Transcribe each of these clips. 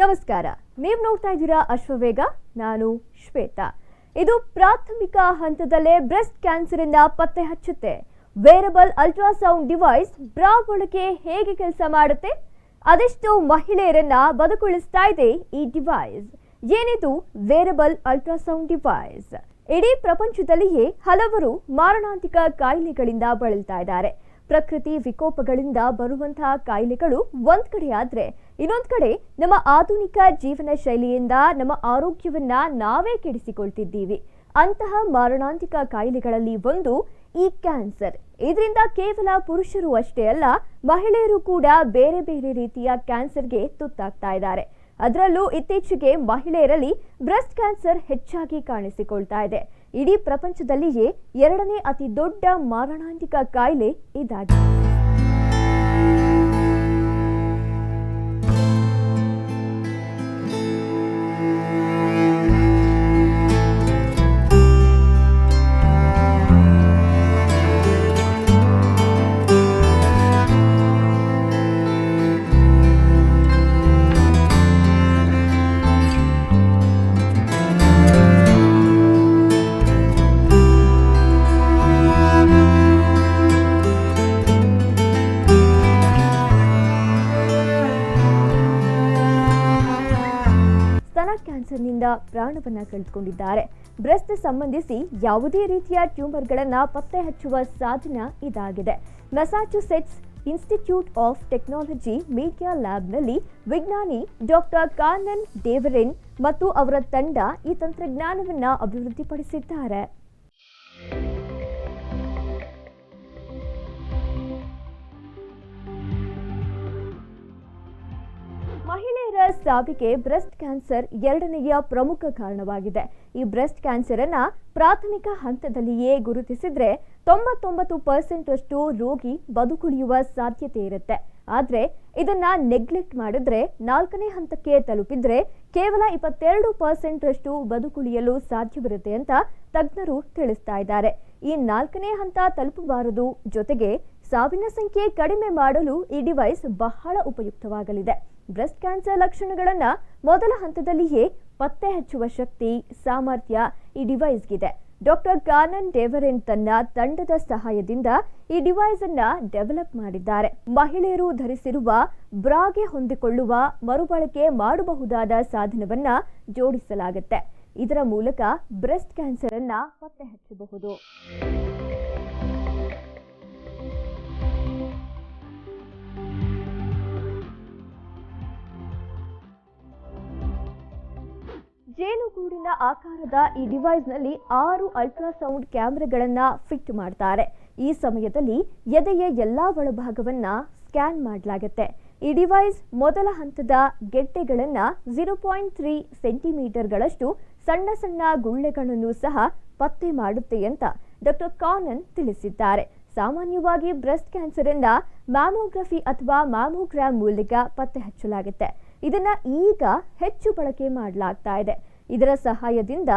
ನಮಸ್ಕಾರ. ನೀವು ನೋಡ್ತಾ ಇದ್ದೀರಾ ಅಶ್ವವೇಗ, ನಾನು ಶ್ವೇತಾ. ಇದು ಪ್ರಾಥಮಿಕ ಹಂತದಲ್ಲೇ ಬ್ರೆಸ್ಟ್ ಕ್ಯಾನ್ಸರ್ ಇಂದ ಪತ್ತೆ ಹಚ್ಚುತ್ತೆ. ವೇರಬಲ್ ಅಲ್ಟ್ರಾಸೌಂಡ್ ಡಿವೈಸ್ ಬ್ರಾ ಒಳಗೆ ಹೇಗೆ ಕೆಲಸ ಮಾಡುತ್ತೆ? ಅದೆಷ್ಟು ಮಹಿಳೆಯರನ್ನ ಬದುಕುಳಿಸ್ತಾ ಇದೆ ಈ ಡಿವೈಸ್? ಏನಿದು ವೇರಬಲ್ ಅಲ್ಟ್ರಾಸೌಂಡ್ ಡಿವೈಸ್? ಇಡೀ ಪ್ರಪಂಚದಲ್ಲಿಯೇ ಹಲವರು ಮಾರಣಾಂತಿಕ ಕಾಯಿಲೆಗಳಿಂದ ಬಳಲ್ತಾ ಇದ್ದಾರೆ. ಪ್ರಕೃತಿ ವಿಕೋಪಗಳಿಂದ ಬರುವಂತಹ ಕಾಯಿಲೆಗಳು ಒಂದ್ ಕಡೆ ಆದ್ರೆ ಇನ್ನೊಂದ್ ಕಡೆ, ನಮ್ಮ ಆಧುನಿಕ ಜೀವನ ಶೈಲಿಯಿಂದ ನಮ್ಮ ಆರೋಗ್ಯವನ್ನ ನಾವೇ ಕೆಡಿಸಿಕೊಳ್ತಿದ್ದೀವಿ. ಅಂತಹ ಮಾರಣಾಂತಿಕ ಕಾಯಿಲೆಗಳಲ್ಲಿ ಒಂದು ಈ ಕ್ಯಾನ್ಸರ್. ಇದರಿಂದ ಕೇವಲ ಪುರುಷರು ಅಷ್ಟೇ ಅಲ್ಲ, ಮಹಿಳೆಯರು ಕೂಡ ಬೇರೆ ಬೇರೆ ರೀತಿಯ ಕ್ಯಾನ್ಸರ್ಗೆ ತುತ್ತಾಗ್ತಾ ಇದ್ದಾರೆ. ಅದರಲ್ಲೂ ಇತ್ತೀಚೆಗೆ ಮಹಿಳೆಯರಲ್ಲಿ ಬ್ರೆಸ್ಟ್ ಕ್ಯಾನ್ಸರ್ ಹೆಚ್ಚಾಗಿ ಕಾಣಿಸಿಕೊಳ್ತಾ ಇದೆ. ಇಡೀ ಪ್ರಪಂಚದಲ್ಲಿಯೇ ಎರಡನೇ ಅತಿ ದೊಡ್ಡ ಮಾರಣಾಂತಿಕ ಕಾಯಿಲೆ ಇದಾಗಿದೆ. ಕ್ಯಾನ್ಸರ್ನಿಂದ ಪ್ರಾಣವನ್ನ ಕಳೆದುಕೊಂಡಿದ್ದಾರೆ. ಬ್ರೆಸ್ಟ್ ಸಂಬಂಧಿಸಿ ಯಾವುದೇ ರೀತಿಯ ಟ್ಯೂಮರ್ಗಳನ್ನು ಪತ್ತೆ ಹಚ್ಚುವ ಸಾಧನ ಇದಾಗಿದೆ. Massachusetts institute of technology media ಲ್ಯಾಬ್ನಲ್ಲಿ ವಿಜ್ಞಾನಿ ಡಾಕ್ಟರ್ ಕಾನನ್ ಡೇವರಿನ್ ಮತ್ತು ಅವರ ತಂಡ ಈ ತಂತ್ರಜ್ಞಾನವನ್ನ ಅಭಿವೃದ್ಧಿಪಡಿಸಿದ್ದಾರೆ. ಸಾವಿಗೆ ಬ್ರೆಸ್ಟ್ ಕ್ಯಾನ್ಸರ್ ಎರಡನೆಯ ಪ್ರಮುಖ ಕಾರಣವಾಗಿದೆ. ಈ ಬ್ರೆಸ್ಟ್ ಕ್ಯಾನ್ಸರ್ ಅನ್ನ ಪ್ರಾಥಮಿಕ ಹಂತದಲ್ಲಿಯೇ ಗುರುತಿಸಿದ್ರೆ ತೊಂಬತ್ತೊಂಬತ್ತು ಪರ್ಸೆಂಟ್ ಅಷ್ಟು ರೋಗಿ ಬದುಕುಳಿಯುವ ಸಾಧ್ಯತೆ ಇರುತ್ತೆ. ಆದ್ರೆ ಇದನ್ನ ನೆಗ್ಲೆಕ್ಟ್ ಮಾಡಿದ್ರೆ ನಾಲ್ಕನೇ ಹಂತಕ್ಕೆ ತಲುಪಿದ್ರೆ ಕೇವಲ ಇಪ್ಪತ್ತೆರಡು ಪರ್ಸೆಂಟ್ ರಷ್ಟು ಬದುಕುಳಿಯಲು ಸಾಧ್ಯವಿರುತ್ತೆ ಅಂತ ತಜ್ಞರು ತಿಳಿಸ್ತಾ ಇದ್ದಾರೆ. ಈ ನಾಲ್ಕನೇ ಹಂತ ತಲುಪಬಾರದು ಜೊತೆಗೆ ಸಾವಿನ ಸಂಖ್ಯೆ ಕಡಿಮೆ ಮಾಡಲು ಈ ಡಿವೈಸ್ ಬಹಳ ಉಪಯುಕ್ತವಾಗಲಿದೆ. ಬ್ರೆಸ್ಟ್ ಕ್ಯಾನ್ಸರ್ ಲಕ್ಷಣಗಳನ್ನು ಮೊದಲ ಹಂತದಲ್ಲಿಯೇ ಪತ್ತೆ ಹಚ್ಚುವ ಶಕ್ತಿ, ಸಾಮರ್ಥ್ಯ ಈ ಡಿವೈಸ್ಗಿದೆ. ಡಾಕ್ಟರ್ ಕಾನನ್ ಡೇವರೆನ್ ತನ್ನ ತಂಡದ ಸಹಾಯದಿಂದ ಈ ಡಿವೈಸ್ ಅನ್ನ ಡೆವಲಪ್ ಮಾಡಿದ್ದಾರೆ. ಮಹಿಳೆಯರು ಧರಿಸಿರುವ, ಬ್ರಾಗೆ ಹೊಂದಿಕೊಳ್ಳುವ, ಮರುಬಳಕೆ ಮಾಡಬಹುದಾದ ಸಾಧನವನ್ನ ಜೋಡಿಸಲಾಗುತ್ತೆ. ಇದರ ಮೂಲಕ ಬ್ರೆಸ್ಟ್ ಕ್ಯಾನ್ಸರ್ ಅನ್ನ ಪತ್ತೆ ಹಚ್ಚಬಹುದು. ಜೇನುಗೂಡಿನ ಆಕಾರದ ಈ ಡಿವೈಸ್ನಲ್ಲಿ ಆರು ಅಲ್ಟ್ರಾಸೌಂಡ್ ಕ್ಯಾಮೆರಾಗಳನ್ನ ಫಿಟ್ ಮಾಡ್ತಾರೆ. ಈ ಸಮಯದಲ್ಲಿ ಎದೆಯ ಎಲ್ಲಾ ಒಳಭಾಗವನ್ನು ಸ್ಕ್ಯಾನ್ ಮಾಡಲಾಗುತ್ತೆ. ಈ ಡಿವೈಸ್ ಮೊದಲ ಹಂತದ ಗೆಡ್ಡೆಗಳನ್ನು ಝೀರೋ ಪಾಯಿಂಟ್ ತ್ರೀ ಸೆಂಟಿಮೀಟರ್ಗಳಷ್ಟು ಸಣ್ಣ ಸಣ್ಣ ಗುಳ್ಳೆಗಳನ್ನು ಸಹ ಪತ್ತೆ ಮಾಡುತ್ತೆ ಅಂತ ಡಾಕ್ಟರ್ ಕಾನನ್ ತಿಳಿಸಿದ್ದಾರೆ. ಸಾಮಾನ್ಯವಾಗಿ ಬ್ರೆಸ್ಟ್ ಕ್ಯಾನ್ಸರ್ ಅನ್ನ ಮ್ಯಾಮೋಗ್ರಫಿ ಅಥವಾ ಮ್ಯಾಮೋಗ್ರಾಮ್ ಮೂಲಕ ಪತ್ತೆ ಹಚ್ಚಲಾಗುತ್ತೆ. ಇದನ್ನ ಈಗ ಹೆಚ್ಚು ಬಳಕೆ ಮಾಡಲಾಗ್ತಾ ಇದೆ. ಇದರ ಸಹಾಯದಿಂದ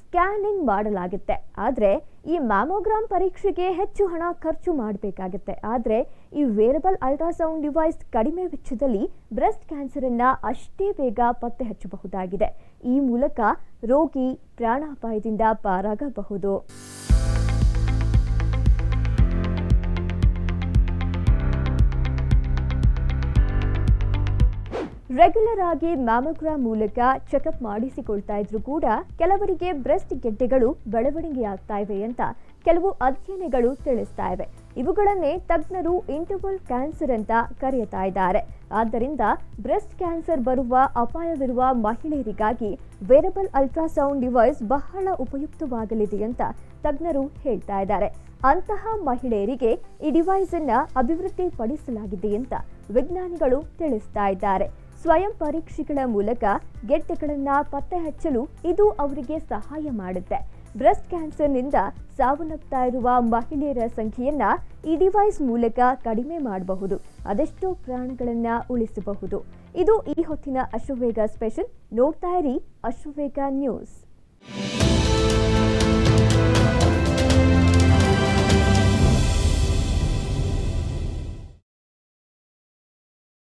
ಸ್ಕ್ಯಾನಿಂಗ್ ಮಾಡಲಾಗುತ್ತೆ. ಆದರೆ ಈ ಮ್ಯಾಮೋಗ್ರಾಮ್ ಪರೀಕ್ಷೆಗೆ ಹೆಚ್ಚು ಹಣ ಖರ್ಚು ಮಾಡಬೇಕಾಗುತ್ತೆ. ಆದರೆ ಈ ವೇರಬಲ್ ಅಲ್ಟ್ರಾಸೌಂಡ್ ಡಿವೈಸ್ ಕಡಿಮೆ ವೆಚ್ಚದಲ್ಲಿ ಬ್ರೆಸ್ಟ್ ಕ್ಯಾನ್ಸರನ್ನು ಅಷ್ಟೇ ಬೇಗ ಪತ್ತೆ ಹಚ್ಚಬಹುದಾಗಿದೆ. ಈ ಮೂಲಕ ರೋಗಿ ಪ್ರಾಣಾಪಾಯದಿಂದ ಪಾರಾಗಬಹುದು. ರೆಗ್ಯುಲರ್ ಆಗಿ ಮ್ಯಾಮೋಗ್ರಾಮ್ ಮೂಲಕ ಚೆಕಪ್ ಮಾಡಿಸಿಕೊಳ್ತಾ ಇದ್ರು ಕೂಡ ಕೆಲವರಿಗೆ ಬ್ರೆಸ್ಟ್ ಗೆಡ್ಡೆಗಳು ಬೆಳವಣಿಗೆಯಾಗ್ತಾ ಇವೆ ಅಂತ ಕೆಲವು ಅಧ್ಯಯನಗಳು ತಿಳಿಸ್ತಾ ಇವೆ. ಇವುಗಳನ್ನೇ ತಜ್ಞರು ಇಂಟರ್ವಲ್ ಕ್ಯಾನ್ಸರ್ ಅಂತ ಕರೆಯುತ್ತಾ ಇದ್ದಾರೆ. ಆದ್ದರಿಂದ ಬ್ರೆಸ್ಟ್ ಕ್ಯಾನ್ಸರ್ ಬರುವ ಅಪಾಯವಿರುವ ಮಹಿಳೆಯರಿಗಾಗಿ ವೇರಬಲ್ ಅಲ್ಟ್ರಾಸೌಂಡ್ ಡಿವೈಸ್ ಬಹಳ ಉಪಯುಕ್ತವಾಗಲಿದೆ ಅಂತ ತಜ್ಞರು ಹೇಳ್ತಾ ಇದ್ದಾರೆ. ಅಂತಹ ಮಹಿಳೆಯರಿಗೆ ಈ ಡಿವೈಸ್ ಅನ್ನ ಅಭಿವೃದ್ಧಿಪಡಿಸಲಾಗಿದೆ ಅಂತ ವಿಜ್ಞಾನಿಗಳು ತಿಳಿಸ್ತಾ ಇದ್ದಾರೆ. ಸ್ವಯಂ ಪರೀಕ್ಷೆಗಳ ಮೂಲಕ ಗೆಡ್ಡೆಗಳನ್ನು ಪತ್ತೆ ಹಚ್ಚಲು ಇದು ಅವರಿಗೆ ಸಹಾಯ ಮಾಡುತ್ತೆ. ಬ್ರೆಸ್ಟ್ ಕ್ಯಾನ್ಸರ್ನಿಂದ ಸಾವನ್ನಪ್ತಾ ಇರುವ ಮಹಿಳೆಯರ ಸಂಖ್ಯೆಯನ್ನ ಈ ಡಿವೈಸ್ ಮೂಲಕ ಕಡಿಮೆ ಮಾಡಬಹುದು. ಅದೆಷ್ಟೋ ಪ್ರಾಣಗಳನ್ನ ಉಳಿಸಬಹುದು. ಇದು ಈ ಹೊತ್ತಿನ ಅಶ್ವವೇಗ ಸ್ಪೆಷಲ್. ನೋಡ್ತಾ ಇರಿ ಅಶ್ವವೇಗ ನ್ಯೂಸ್.